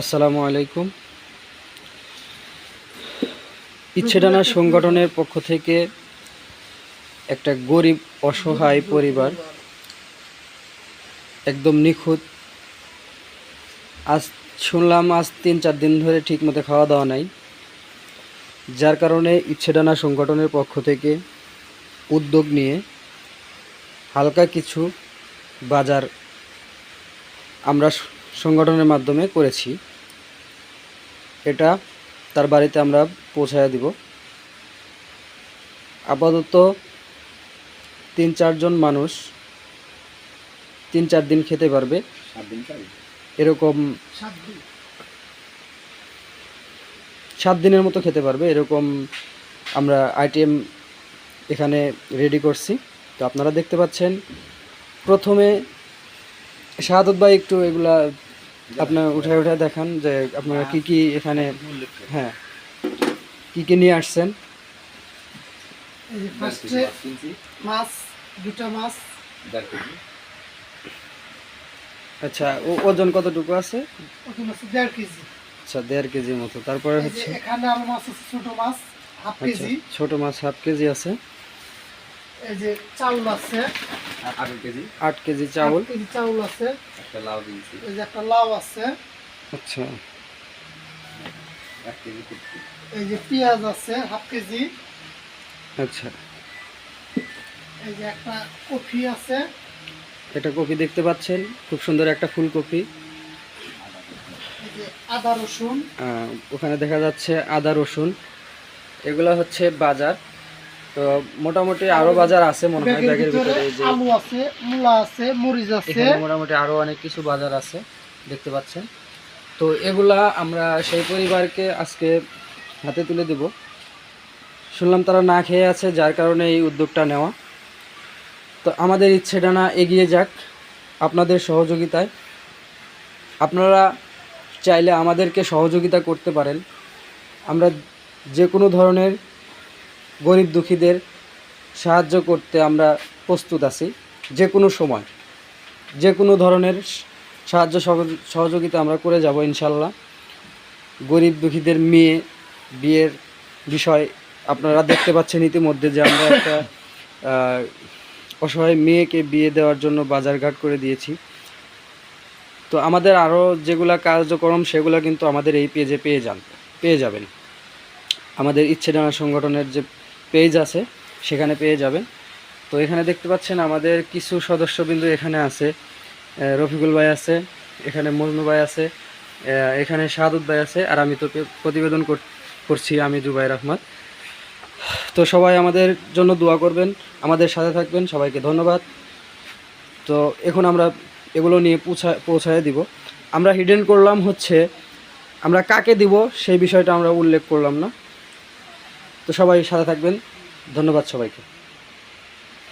আসসালামু আলাইকুম। ইচ্ছেডানা সংগঠনের পক্ষ থেকে একটা গরিব, অসহায় পরিবার একদম নিখুঁত। আজ শুনলাম আজ তিন চার দিন ধরে ঠিকমতো খাওয়া দাওয়া নাই। যার কারণে ইচ্ছেডানা সংগঠনের পক্ষ থেকে উদ্যোগ নিয়ে হালকা কিছু বাজার আমরা সংগঠনের মাধ্যমে করেছি। এটা তার বাড়িতে আমরা পৌঁছায় দিব। আপাতত তিন চারজন মানুষ তিন চার দিন খেতে পারবে। এরকম সাত দিনের মতো খেতে পারবে। এরকম আমরা আইটেম এখানে রেডি করছি। তো আপনারা দেখতে পাচ্ছেন প্রথমে শাহাদত ভাই একটু এগুলা আপনার উঠে উঠে দেখান যে আপনারা কি কি এখানে হ্যাঁ কি কি নিয়ে আসছেন? এই যে ফার্স্টে মাছ দুটা মাছ। আচ্ছা ও ওজন কতটুকু আছে? দেড় কেজি। আচ্ছা দেড় কেজির মতো। তারপরে হচ্ছে? এখানে আরও মাছ আছে ছোট মাছ হাফ আচ্ছা কেজি। ছোট মাছ হাফ কেজি আছে। এই যে চাউল আছে। আট কেজি। চাউল। চাউল আছে। এই যে একটা লাউ আছে। আচ্ছা। এই যে পেঁয়াজ আছে হাফ কেজি। আচ্ছা। এই যে একটা কফি আছে। এটা কপি দেখতে পাচ্ছেন? খুব সুন্দর একটা ফুলকপি। আদা রসুন। ওখানে দেখা যাচ্ছে আদা রসুন। এগুলা হচ্ছে বাজার। তো মোটামুটি আরও বাজার আছে মনে হয় ব্যাগের ভিতরে আলু আছে মূলা আছে মরিচ আছে। মোটামুটি আরও অনেক কিছু বাজার আছে দেখতে পাচ্ছেন। তো এগুলা আমরা সেই পরিবারকে আজকে হাতে তুলে দেব। শুনলাম তারা না খেয়ে আছে যার কারণে এই উদ্যোগটা নেওয়া। তো আমাদের ইচ্ছে ডানা এগিয়ে যাক আপনাদের সহযোগিতায়। আপনারা চাইলে আমাদেরকে সহযোগিতা করতে পারেন। আমরা যে কোনো ধরনের গরিব দুঃখীদের সাহায্য করতে আমরা প্রস্তুত আছি, যে কোনো সময়। যে কোনো ধরনের সাহায্য সহযোগ- সহযোগিতা আমরা করে যাব ইনশাল্লাহ গরিব দুঃখীদের মেয়ে বিয়ের বিষয় আপনারা দেখতে পাচ্ছেন ইতিমধ্যে যে আমরা একটা অসহায় মেয়েকে বিয়ে দেওয়ার জন্য বাজারঘাট করে দিয়েছি। তো আমাদের আরও যেগুলা কার্যক্রম, সেগুলো কিন্তু আমাদের এই পেজে পেয়ে যান, পেয়ে যাবেন। আমাদের ইচ্ছে ডানা সংগঠনের যে পেজ আছে, সেখানে পেয়ে যাবেন। তো এখানে দেখতে পাচ্ছেন আমাদের কিছু সদস্যবিন্দু এখানে আছে। রফিকুল ভাই আছে, এখানে মজনু ভাই আছে এখানে শাহাদুত ভাই আছে, আর আমি তো প্রতিবেদন করছি আমি জুবাইর আহমদ তো সবাই আমাদের জন্য দোয়া করবেন, আমাদের সাথে থাকবেন, সবাইকে ধন্যবাদ। তো এখন আমরা এগুলো নিয়ে পৌঁছা, পৌঁছায় দিব। আমরা হিডেন করলাম হচ্ছে, আমরা কাকে দিব সেই বিষয়টা আমরা উল্লেখ করলাম না। তো সবাই সাথে থাকবেন। ধন্যবাদ সবাইকে।